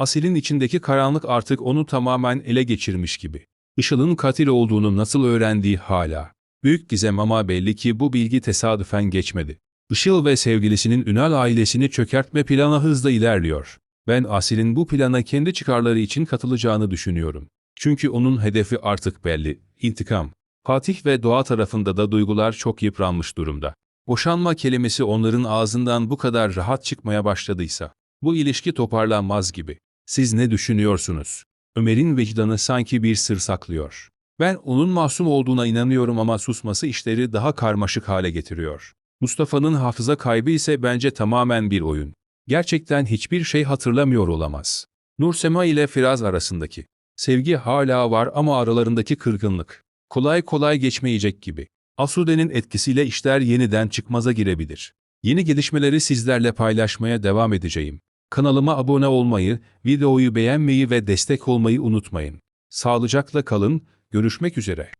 Asil'in içindeki karanlık artık onu tamamen ele geçirmiş gibi. Işıl'ın katil olduğunu nasıl öğrendiği hala. Büyük gizem ama belli ki bu bilgi tesadüfen geçmedi. Işıl ve sevgilisinin Ünal ailesini çökertme planı hızla ilerliyor. Ben Asil'in bu plana kendi çıkarları için katılacağını düşünüyorum. Çünkü onun hedefi artık belli, intikam. Fatih ve Doğa tarafında da duygular çok yıpranmış durumda. Boşanma kelimesi onların ağzından bu kadar rahat çıkmaya başladıysa, bu ilişki toparlanmaz gibi. Siz ne düşünüyorsunuz? Ömer'in vicdanı sanki bir sır saklıyor. Ben onun masum olduğuna inanıyorum ama susması işleri daha karmaşık hale getiriyor. Mustafa'nın hafıza kaybı ise bence tamamen bir oyun. Gerçekten hiçbir şey hatırlamıyor olamaz. Nursema ile Firaz arasındaki sevgi hala var ama aralarındaki kırgınlık kolay kolay geçmeyecek gibi. Asude'nin etkisiyle işler yeniden çıkmaza girebilir. Yeni gelişmeleri sizlerle paylaşmaya devam edeceğim. Kanalıma abone olmayı, videoyu beğenmeyi ve destek olmayı unutmayın. Sağlıcakla kalın, görüşmek üzere.